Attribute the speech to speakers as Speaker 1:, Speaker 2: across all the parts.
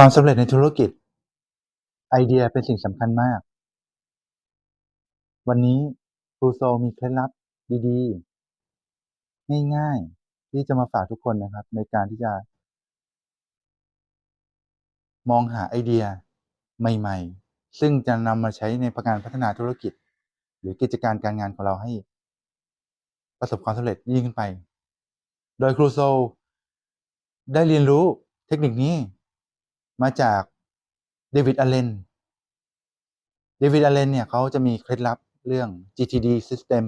Speaker 1: ความสำเร็จในธุรกิจ ไอเดียเป็นสิ่งสำคัญมาก วันนี้ครูโซมีเคล็ดลับดีๆ ง่ายๆ ที่จะมาฝากทุกคนนะครับ ในการที่จะ มองหาไอเดียใหม่ ๆ ซึ่งจะนำมาใช้ในการพัฒนาธุรกิจ หรือกิจการการงานของเราให้ ประสบความสำเร็จยิ่งขึ้นไป โดยครูโซ ได้เรียนรู้เทคนิคนี้ มาจากเดวิดอเลนเดวิดอเลนเนี่ยเขาจะมีเคล็ดลับเรื่อง GTD System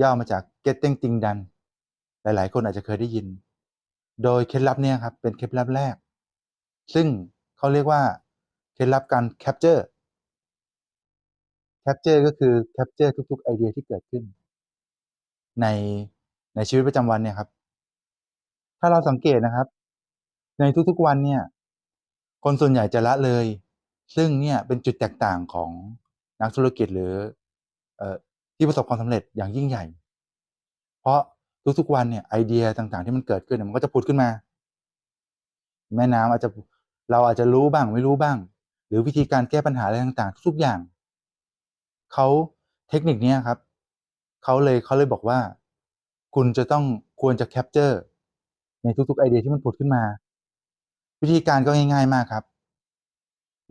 Speaker 1: ย่อมาจาก Getting Things Done หลาย ๆ คนอาจจะเคยได้ยิน โดยเคล็ดลับเนี่ยครับเป็นเคล็ดลับแรก ซึ่งเขาเรียกว่าเคล็ดลับการ Capture Capture ก็คือ Capture ทุก ๆ ไอเดียที่เกิดขึ้น ในในชีวิตประจำวันเนี่ยครับ ถ้าเราสังเกตนะครับ ในทุก ๆ วันเนี่ย คนส่วนใหญ่จะละเลย ซึ่งเนี่ยเป็นจุดแตกต่างของนักธุรกิจหรือเอที่ประสบความสำเร็จอย่างยิ่งใหญ่ เพราะทุกๆวันเนี่ยไอเดียต่างๆ ที่มันเกิดขึ้นเนี่ยมันก็จะผุดขึ้นมา แม่น้ำอาจจะเราอาจจะรู้บ้างไม่รู้บ้าง หรือวิธีการแก้ปัญหาอะไรต่างๆ ทุกๆอย่างเขาเทคนิคนี้ครับเขาเลยเขาเลยบอกว่า คุณจะต้องควรจะแคปเจอร์ในทุกๆไอเดียที่มันผุดขึ้นมา วิธีการก็ง่าย ๆมากครับ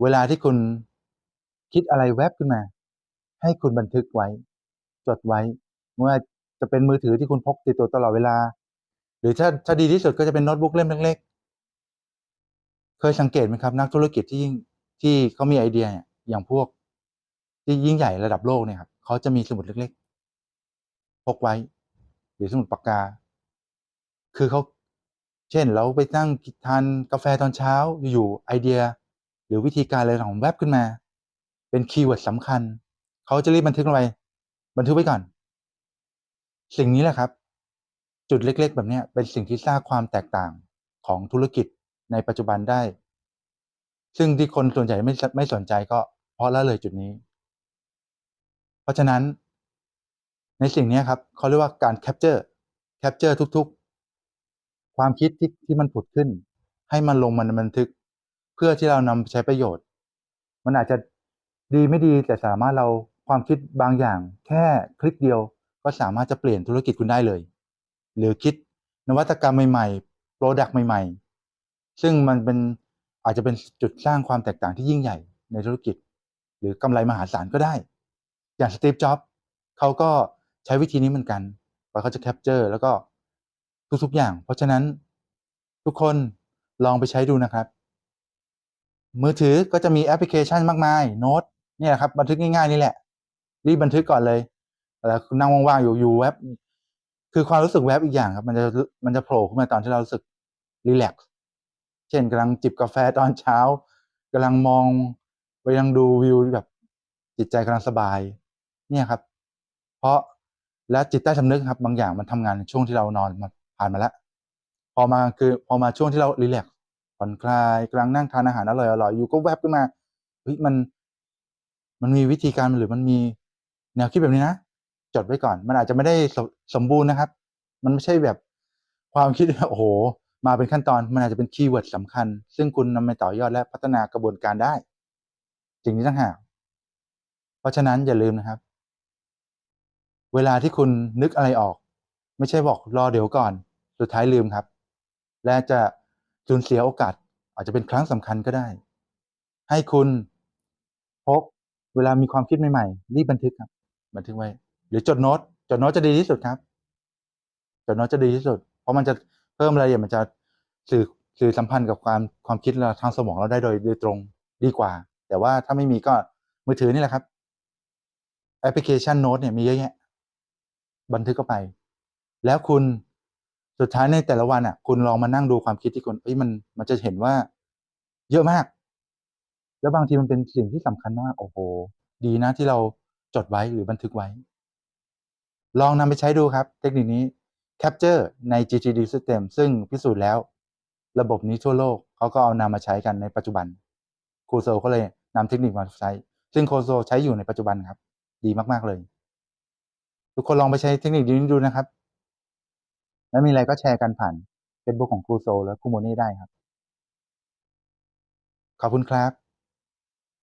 Speaker 1: เวลาที่คุณคิดอะไรแวบขึ้นมา ให้คุณบันทึกไว้ จดไว้เมื่อจะเป็นมือถือที่คุณพกติดตัวตลอดเวลา หรือถ้าถ้าดีที่สุดก็จะเป็นโน้ตบุ๊กเล่มเล็กๆ เคยสังเกตไหมครับ นักธุรกิจที่ยิ่งที่เขามีไอเดียอย่างพวก ที่ยิ่งใหญ่ระดับโลกเนี่ยครับเขาจะมีสมุดเล็กๆ พกไว้ หรือสมุดปากกา คือเขา เช่น เราไปนั่งทานกาแฟตอนเช้าอยู่ๆไอเดีย หรือวิธีการอะไรของแวบขึ้นมา เป็นคีย์เวิร์ดสำคัญ เขาจะรีบบันทึกลงไปบันทึกไว้ก่อน สิ่งนี้แหละครับ จุดเล็ก ๆ แบบนี้เป็นสิ่งที่สร้างความแตกต่างของธุรกิจในปัจจุบันได้ ซึ่งที่คนส่วนใหญ่ไม่ไม่สนใจก็เพราะละเลยจุดนี้ เพราะฉะนั้น ในสิ่งนี้ครับเขาเรียกว่าการแคปเจอร์แคปเจอร์ทุก ๆ ความคิดที่ที่มันผุดขึ้น ให้มันลงมันบันทึก เพื่อที่เรานำไปใช้ประโยชน์ มันอาจจะดีไม่ดีแต่สามารถเราความคิดบางอย่าง แค่คลิกเดียวก็สามารถจะเปลี่ยนธุรกิจคุณได้เลย หรือคิดนวัตกรรมใหม่ๆโปรดักต์ใหม่ ๆ ซึ่งมันเป็นอาจจะเป็นจุดสร้างความแตกต่างที่ยิ่งใหญ่ในธุรกิจ หรือกำไรมหาศาลก็ได้ อย่างสตีฟจ็อบส์เขาก็ใช้วิธีนี้เหมือนกันว่าเขาจะแคปเจอร์แล้วก็ ทุกๆอย่าง เพราะฉะนั้นทุกคนลองไปใช้ดูนะครับ มือถือก็จะมีแอปพลิเคชันมากมายโน้ตเนี่ยครับบันทึกง่ายๆนี่แหละ รีบบันทึกก่อนเลยแล้วนั่งว่างๆอยู่อยู่แวบคือความรู้สึกแวบอีกอย่างครับ มันจะมันจะโผล่ขึ้นมาตอนที่เรารู้สึกรีแลกซ์เช่นกำลังจิบกาแฟตอนเช้ากำลังมองไปยังดูวิวแบบจิตใจกำลังสบาย เนี่ยครับ เพราะและจิตใต้สำนึกครับ บางอย่างมันทำงานในช่วงที่เรานอนมา ผ่านมาแล้วพอมาคือพอมาช่วงที่เรารีแลกผ่อนคลายกำลังนั่งทานอาหารอร่อยๆอยู่ก็แวบขึ้นมาเฮ้ยมัน มันมีวิธีการหรือมันมีแนวคิดแบบนี้นะจดไว้ก่อน มันอาจจะไม่ได้สสมบูรณ์นะครับ มันไม่ใช่แบบความคิดโอ้โห มาเป็นขั้นตอนมันอาจจะเป็นคีย์เวิร์ดสำคัญ ซึ่งคุณนำไปต่อยอดและพัฒนากระบวนการได้สิ่งนี้ต่างหากเพราะฉะนั้นอย่าลืมนะครับ เวลาที่คุณนึกอะไรออก ไม่ใช่บอกรอเดี๋ยวก่อน สุดท้ายลืมครับ และจะสูญเสียโอกาส อาจจะเป็นครั้งสำคัญก็ได้ ให้คุณพกเวลามีความคิดใหม่ๆรีบบันทึกครับ บันทึกไว้ หรือจดโน้ตจดโน้ตจะดีที่สุดครับจดโน้ตจะดีที่สุด เพราะมันจะเพิ่มรายละเอียดมันจะสื่อสื่อสัมพันธ์กับความความคิดเราทางสมองเราได้โดยโดยตรงดีกว่า แต่ว่าถ้าไม่มีก็มือถือนี่แหละครับแอปพลิเคชันโน้ตเนี่ยมีเยอะแยะ บันทึกเข้าไป แล้วคุณ สุดท้ายในแต่ละวันอะ คุณลองมานั่งดูความคิดที่คุณเอ้ยมันมันจะเห็นว่า เยอะมาก แล้วบางทีมันเป็นสิ่งที่สำคัญมากโอ้โห ดีนะที่เราจดไว้หรือบันทึกไว้ ลองนำไปใช้ดูครับ เทคนิคนี้ Capture ใน GTD System ซึ่งพิสูจน์แล้ว ระบบนี้ทั่วโลกเขาก็เอานำมาใช้กันในปัจจุบันครูโซก็เลยนำเทคนิคมาใช้ ซึ่งโคโซใช้อยู่ในปัจจุบันครับ ดีมาก ๆ เลย ทุกคนลองไปใช้เทคนิคนี้ดูนะครับ แล้วมีอะไรก็แชร์กันผ่านเฟซบุ๊กของครูโซและครูโมเน่ได้ครับ ขอบคุณครับ